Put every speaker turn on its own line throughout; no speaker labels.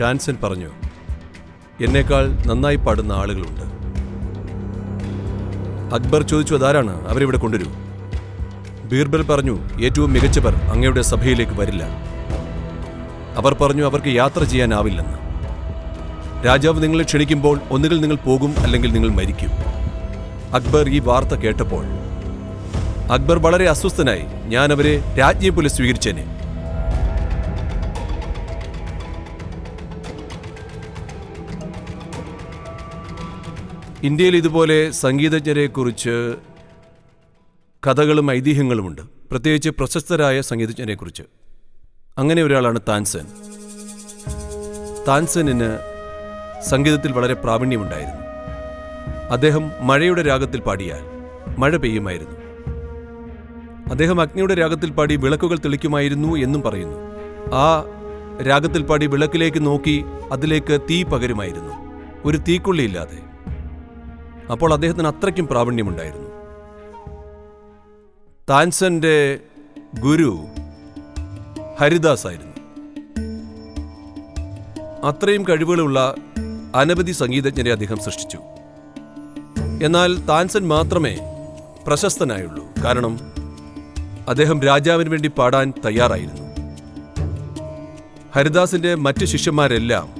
ടാൻസൻ പറഞ്ഞു എന്നേക്കാൾ നന്നായി പാടുന്ന ആളുകളുണ്ട്. അക്ബർ ചോദിച്ചു അതാരാണ്? അവരിവിടെ കൊണ്ടുവരൂ. ബീർബൽ പറഞ്ഞു ഏറ്റവും മികച്ചവർ അങ്ങയുടെ സഭയിലേക്ക് വരില്ല. അവർ പറഞ്ഞു അവർക്ക് യാത്ര ചെയ്യാനാവില്ലെന്ന്. രാജാവ് നിങ്ങളെ ക്ഷണിക്കുമ്പോൾ ഒന്നുകിൽ നിങ്ങൾ പോകും അല്ലെങ്കിൽ നിങ്ങൾ മരിക്കും. അക്ബർ ഈ വാർത്ത കേട്ടപ്പോൾ അക്ബർ വളരെ അസ്വസ്ഥനായി. ഞാൻ അവരെ രാജ്ഞിയെ പോലെ സ്വീകരിച്ചേനെ. ഇന്ത്യയിൽ ഇതുപോലെ സംഗീതജ്ഞരെക്കുറിച്ച് കഥകളും ഐതിഹ്യങ്ങളുമുണ്ട്. പ്രത്യേകിച്ച് പ്രശസ്തരായ സംഗീതജ്ഞരെക്കുറിച്ച്. അങ്ങനെ ഒരാളാണ് താൻസൻ താൻസനിന് സംഗീതത്തിൽ വളരെ പ്രാവീണ്യമുണ്ടായിരുന്നു. അദ്ദേഹം മഴയുടെ രാഗത്തിൽ പാടിയാൽ മഴ പെയ്യുമായിരുന്നു. അദ്ദേഹം അഗ്നിയുടെ രാഗത്തിൽ പാടി വിളക്കുകൾ തെളിക്കുമായിരുന്നു എന്നും പറയുന്നു. ആ രാഗത്തിൽ പാടി വിളക്കിലേക്ക് നോക്കി അതിലേക്ക് തീ പകരുമായിരുന്നു. ഒരു തീക്കൊള്ളിയില്ലാതെ. അപ്പോൾ അദ്ദേഹത്തിന് അത്രയ്ക്കും പ്രാവീണ്യമുണ്ടായിരുന്നു. താൻസന്റെ ഗുരു ഹരിദാസ് ആയിരുന്നു അത്രയും കഴിവുകളുള്ള അനവധി സംഗീതജ്ഞരെ അദ്ദേഹം സൃഷ്ടിച്ചു. എന്നാൽ താൻസൻ മാത്രമേ പ്രശസ്തനായുള്ളൂ. കാരണം അദ്ദേഹം രാജാവിന് വേണ്ടി പാടാൻ തയ്യാറായിരുന്നു. ഹരിദാസിന്റെ മറ്റ് ശിഷ്യന്മാരെല്ലാം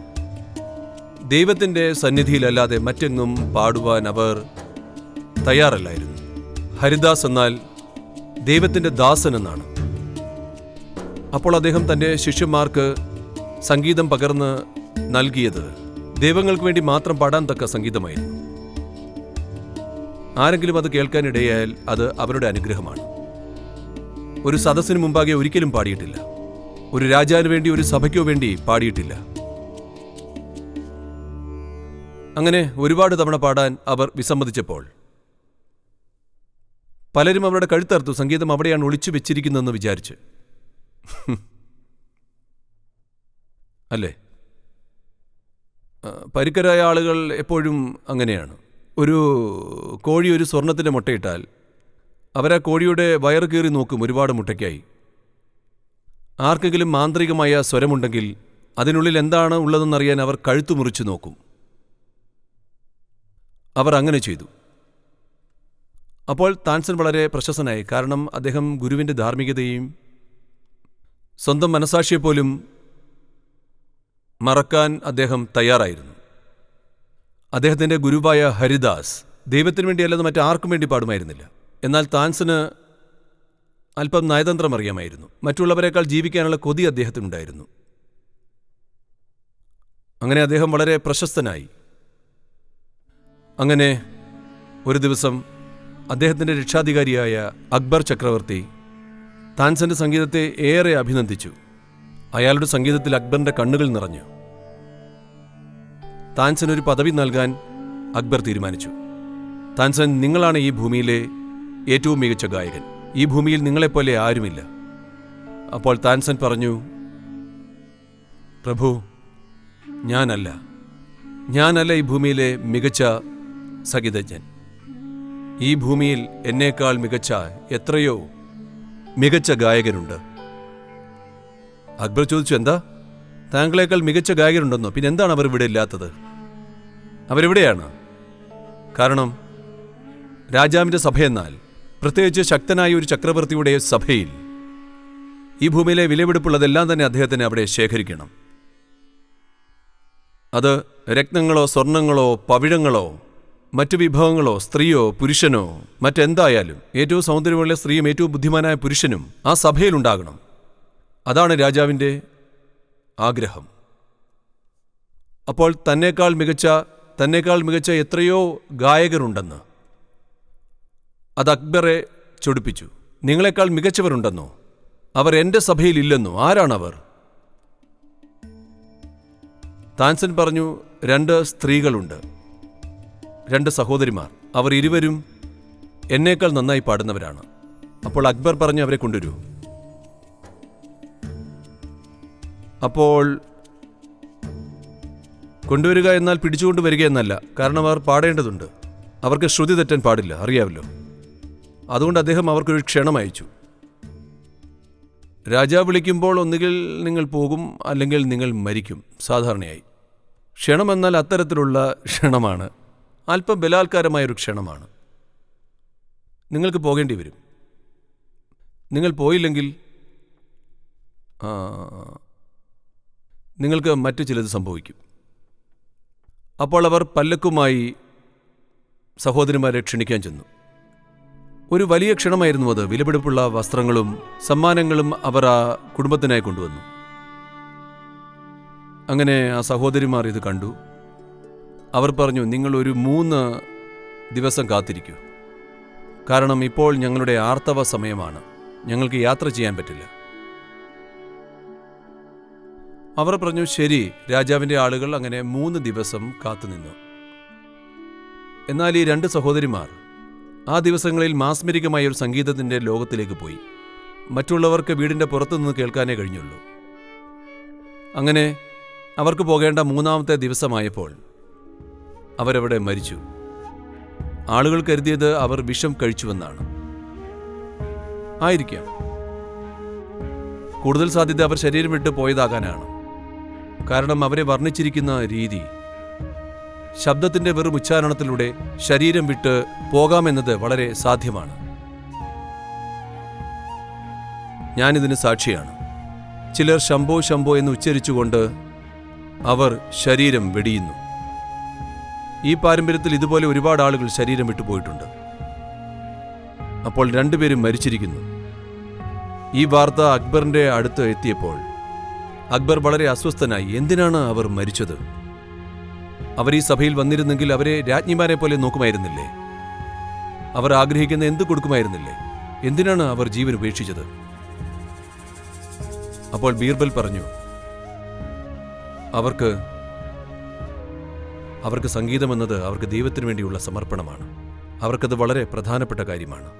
ദൈവത്തിന്റെ സന്നിധിയിലല്ലാതെ മറ്റെങ്ങും പാടുവാൻ അവർ തയ്യാറല്ലായിരുന്നു. ഹരിദാസ് എന്നാൽ ദൈവത്തിന്റെ ദാസൻ എന്നാണ് അപ്പോൾ അദ്ദേഹം തന്റെ ശിഷ്യന്മാർക്ക് സംഗീതം പകർന്ന് നൽകിയത് ദൈവങ്ങൾക്ക് വേണ്ടി മാത്രം പാടാൻ തക്ക സംഗീതമായിരുന്നു. ആരെങ്കിലും അത് കേൾക്കാനിടയായാൽ അത് അവരുടെ അനുഗ്രഹമാണ്. ഒരു സദസ്സിന് മുമ്പാകെ ഒരിക്കലും പാടിയിട്ടില്ല. ഒരു രാജാവിന് വേണ്ടി ഒരു സഭയ്ക്കോ വേണ്ടി പാടിയിട്ടില്ല. അങ്ങനെ ഒരുപാട് തവണ പാടാൻ അവർ വിസമ്മതിച്ചപ്പോൾ. പലരും അവരുടെ കഴുത്തർത്തു സംഗീതം അവിടെയാണ് ഒളിച്ചു വെച്ചിരിക്കുന്നതെന്ന് വിചാരിച്ച്. അല്ലേ? പരുക്കരായ ആളുകൾ എപ്പോഴും അങ്ങനെയാണ്. ഒരു കോഴി ഒരു സ്വർണത്തിന്റെ മുട്ടയിട്ടാൽ അവരാ കോഴിയുടെ വയറ് കീറി നോക്കും ഒരുപാട് മുട്ടയ്ക്കായി. ആർക്കെങ്കിലും മാന്ത്രികമായ സ്വരമുണ്ടെങ്കിൽ അതിനുള്ളിൽ എന്താണ് ഉള്ളതെന്നറിയാൻ അവർ കഴുത്തു മുറിച്ചു നോക്കും. അവർ അങ്ങനെ ചെയ്തു. അപ്പോൾ താൻസൻ വളരെ പ്രശസ്തനായി കാരണം അദ്ദേഹം ഗുരുവിന്റെ ധാർമ്മികതയും സ്വന്തം മനസാക്ഷിയെപ്പോലും മറക്കാൻ അദ്ദേഹം തയ്യാറായിരുന്നു. അദ്ദേഹത്തിന്റെ ഗുരുവായ ഹരിദാസ് ദൈവത്തിന് വേണ്ടി അല്ലാതെ മറ്റാർക്കും വേണ്ടി പാടുമായിരുന്നില്ല. എന്നാൽ താൻസന് അല്പം നയതന്ത്രം അറിയാമായിരുന്നു. മറ്റുള്ളവരെക്കാൾ ജീവിക്കാനുള്ള കൊതി അദ്ദേഹത്തിനുണ്ടായിരുന്നു. അങ്ങനെ അദ്ദേഹം വളരെ പ്രശസ്തനായി അങ്ങനെ ഒരു ദിവസം അദ്ദേഹത്തിന്റെ രക്ഷാധികാരിയായ അക്ബർ ചക്രവർത്തി താൻസന്റെ സംഗീതത്തെ ഏറെ അഭിനന്ദിച്ചു. അയാളുടെ സംഗീതത്തിൽ അക്ബറിന്റെ കണ്ണുകൾ നിറഞ്ഞു. താൻസൻ ഒരു പദവി നൽകാൻ അക്ബർ തീരുമാനിച്ചു. താൻസൻ നിങ്ങളാണ് ഈ ഭൂമിയിലെ ഏറ്റവും മികച്ച ഗായകൻ. ഈ ഭൂമിയിൽ നിങ്ങളെപ്പോലെ ആരുമില്ല. അപ്പോൾ താൻസൻ പറഞ്ഞു പ്രഭു ഞാനല്ല. ഞാനല്ല ഈ ഭൂമിയിലെ മികച്ച സംഗീതജ്ഞൻ ഈ ഭൂമിയിൽ എന്നേക്കാൾ മികച്ച എത്രയോ മികച്ച ഗായകരുണ്ട്. അക്ബർ ചോദിച്ചു എന്താ? താങ്കളേക്കാൾ മികച്ച ഗായകരുണ്ടെന്നോ? പിന്നെ എന്താണ് അവർ ഇവിടെ ഇല്ലാത്തത്? അവരിവിടെയാണ്. കാരണം രാജാവിന്റെ സഭയെന്നാൽ പ്രത്യേകിച്ച് ശക്തനായ ഒരു ചക്രവർത്തിയുടെ സഭയിൽ ഈ ഭൂമിയിലെ വിലപിടിപ്പുള്ളതെല്ലാം തന്നെ അദ്ദേഹത്തിന് അവിടെ ശേഖരിക്കണം. അത് രക്തങ്ങളോ സ്വർണങ്ങളോ പവിഴങ്ങളോ മറ്റു വിഭവങ്ങളോ സ്ത്രീയോ പുരുഷനോ മറ്റെന്തായാലും ഏറ്റവും സൗന്ദര്യമുള്ള സ്ത്രീയും ഏറ്റവും ബുദ്ധിമാനായ പുരുഷനും ആ സഭയിലുണ്ടാകണം. അതാണ് രാജാവിന്റെ ആഗ്രഹം. അപ്പോൾ തന്നേക്കാൾ മികച്ച തന്നേക്കാൾ മികച്ച എത്രയോ ഗായകരുണ്ടെന്ന് അത് അക്ബറെ ചൊടിപ്പിച്ചു. നിങ്ങളെക്കാൾ മികച്ചവരുണ്ടെന്നോ? അവർ എന്റെ സഭയിലില്ലെന്നോ? ആരാണവർ? താൻസൻ പറഞ്ഞു രണ്ട് സ്ത്രീകളുണ്ട്. രണ്ട് സഹോദരിമാർ. അവർ ഇരുവരും എന്നേക്കാൾ നന്നായി പാടുന്നവരാണ്. അപ്പോൾ അക്ബർ പറഞ്ഞു അവരെ കൊണ്ടുവരൂ. അപ്പോൾ കൊണ്ടുവരിക എന്നാൽ പിടിച്ചുകൊണ്ട് വരിക എന്നല്ല കാരണം അവർ പാടേണ്ടതുണ്ട്. അവർക്ക് ശ്രുതി തെറ്റാൻ പാടില്ല അറിയാമല്ലോ അതുകൊണ്ട് അദ്ദേഹം അവർക്കൊരു ക്ഷണം അയച്ചു. രാജാവ് വിളിക്കുമ്പോൾ ഒന്നുകിൽ നിങ്ങൾ പോകും അല്ലെങ്കിൽ നിങ്ങൾ മരിക്കും സാധാരണയായി. ക്ഷണമെന്നാൽ അത്തരത്തിലുള്ള ക്ഷണമാണ്. അല്പം ബലാത്കാരമായൊരു ക്ഷണമാണ്. നിങ്ങൾക്ക് പോകേണ്ടി വരും. നിങ്ങൾ പോയില്ലെങ്കിൽ നിങ്ങൾക്ക് മറ്റു ചിലത് സംഭവിക്കും. അപ്പോൾ അവർ പല്ലക്കുമായി സഹോദരിമാരെ ക്ഷണിക്കാൻ ചെന്നു. ഒരു വലിയ ക്ഷണമായിരുന്നു അത്. വിലപിടിപ്പുള്ള വസ്ത്രങ്ങളും സമ്മാനങ്ങളും അവർ ആ കുടുംബത്തിനായി കൊണ്ടുവന്നു. അങ്ങനെ ആ സഹോദരിമാർ ഇത് കണ്ടു. അവർ പറഞ്ഞു നിങ്ങൾ ഒരു മൂന്ന് ദിവസം കാത്തിരിക്കൂ. കാരണം ഇപ്പോൾ ഞങ്ങളുടെ ആർത്തവ സമയമാണ്. ഞങ്ങൾക്ക് യാത്ര ചെയ്യാൻ പറ്റില്ല. അവർ പറഞ്ഞു ശരി രാജാവിന്റെ ആളുകൾ അങ്ങനെ മൂന്ന് ദിവസം കാത്തുനിന്നു എന്നാൽ ഈ രണ്ട് സഹോദരിമാർ ആ ദിവസങ്ങളിൽ മാസ്മരികമായ ഒരു സംഗീതത്തിന്റെ ലോകത്തിലേക്ക് പോയി. മറ്റുള്ളവർക്ക് വീടിന്റെ പുറത്തുനിന്ന് കേൾക്കാനേ കഴിഞ്ഞുള്ളൂ. അങ്ങനെ അവർക്ക് പോകേണ്ട മൂന്നാമത്തെ ദിവസമായപ്പോൾ അവരവിടെ മരിച്ചു. ആളുകൾ കരുതിയത് അവർ വിഷം കഴിച്ചുവെന്നാണ്. ആയിരിക്കാം. കൂടുതൽ സാധ്യത അവർ ശരീരം വിട്ട് പോയതാകാനാണ്. കാരണം അവരെ വർണിച്ചിരിക്കുന്ന രീതി ശബ്ദത്തിന്റെ വെറും ഉച്ചാരണത്തിലൂടെ ശരീരം വിട്ട് പോകാമെന്നത് വളരെ സാധ്യമാണ്. ഞാനിതിന് സാക്ഷിയാണ്. ചിലർ ശംഭോ ശംഭോ എന്ന് ഉച്ചരിച്ചുകൊണ്ട് അവർ ശരീരം വെടിയുന്നു. ഈ പാരമ്പര്യത്തിൽ ഇതുപോലെ ഒരുപാട് ആളുകൾ ശരീരം വിട്ടുപോയിട്ടുണ്ട് അപ്പോൾ രണ്ടുപേരും മരിച്ചിരിക്കുന്നു. ഈ വാർത്ത അക്ബറിന്റെ അടുത്ത് എത്തിയപ്പോൾ അക്ബർ വളരെ അസ്വസ്ഥനായി എന്തിനാണ് അവർ മരിച്ചത്? അവർ ഈ സഭയിൽ വന്നിരുന്നെങ്കിൽ അവരെ രാജ്ഞിമാരെ പോലെ നോക്കുമായിരുന്നില്ലേ? അവർ ആഗ്രഹിക്കുന്ന എന്ത് കൊടുക്കുമായിരുന്നില്ലേ? എന്തിനാണ് അവർ ജീവൻ ഉപേക്ഷിച്ചത്? അപ്പോൾ ബീർബൽ പറഞ്ഞു അവർക്ക് അവർക്ക് സംഗീതമെന്നത് അവർക്ക് ദൈവത്തിനു വേണ്ടിയുള്ള സമർപ്പണമാണ്. അവർക്കത് വളരെ പ്രധാനപ്പെട്ട കാര്യമാണ്.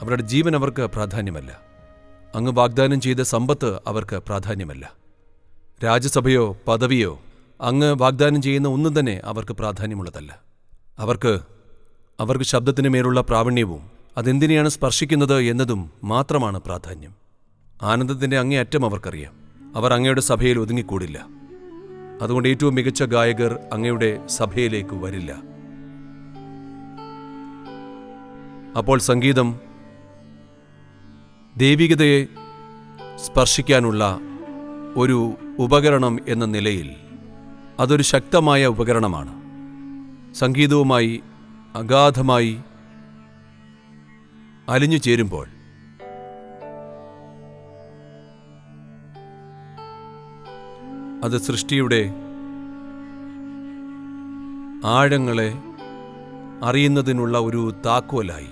അവരുടെ ജീവൻ അവർക്ക് പ്രാധാന്യമല്ല. അങ്ങ് വാഗ്ദാനം ചെയ്ത സമ്പത്ത് അവർക്ക് പ്രാധാന്യമല്ല. രാജ്യസഭയോ പദവിയോ അങ്ങ് വാഗ്ദാനം ചെയ്യുന്ന ഒന്നും തന്നെ അവർക്ക് പ്രാധാന്യമുള്ളതല്ല. അവർക്ക് അവർക്ക് ശബ്ദത്തിന് മേലുള്ള പ്രാവീണ്യവും അതെന്തിനെയാണ് സ്പർശിക്കുന്നത് എന്നതും മാത്രമാണ് പ്രാധാന്യം. ആനന്ദത്തിന്റെ അങ്ങേയറ്റം അവർക്കറിയാം. അവർ അങ്ങയുടെ സഭയിൽ ഒതുങ്ങിക്കൂടില്ല. അതുകൊണ്ട് ഏറ്റവും മികച്ച ഗായകർ അങ്ങയുടെ സഭയിലേക്ക് വരില്ല. അപ്പോൾ സംഗീതം ദൈവികതയെ സ്പർശിക്കാനുള്ള ഒരു ഉപകരണം എന്ന നിലയിൽ അതൊരു ശക്തമായ ഉപകരണമാണ്. സംഗീതവുമായി അഗാധമായി അലിഞ്ഞു ചേരുമ്പോൾ അത് സൃഷ്ടിയുടെ ആഴങ്ങളെ അറിയുന്നതിനുള്ള ഒരു താക്കോലായി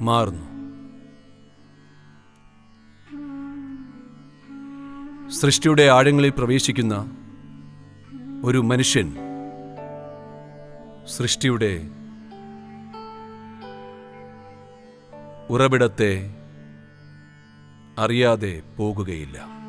മാറുന്നു. സൃഷ്ടിയുടെ ആഴങ്ങളിൽ പ്രവേശിക്കുന്ന ഒരു മനുഷ്യൻ സൃഷ്ടിയുടെ ഉറവിടത്തെ അറിയാതെ പോകുകയില്ല.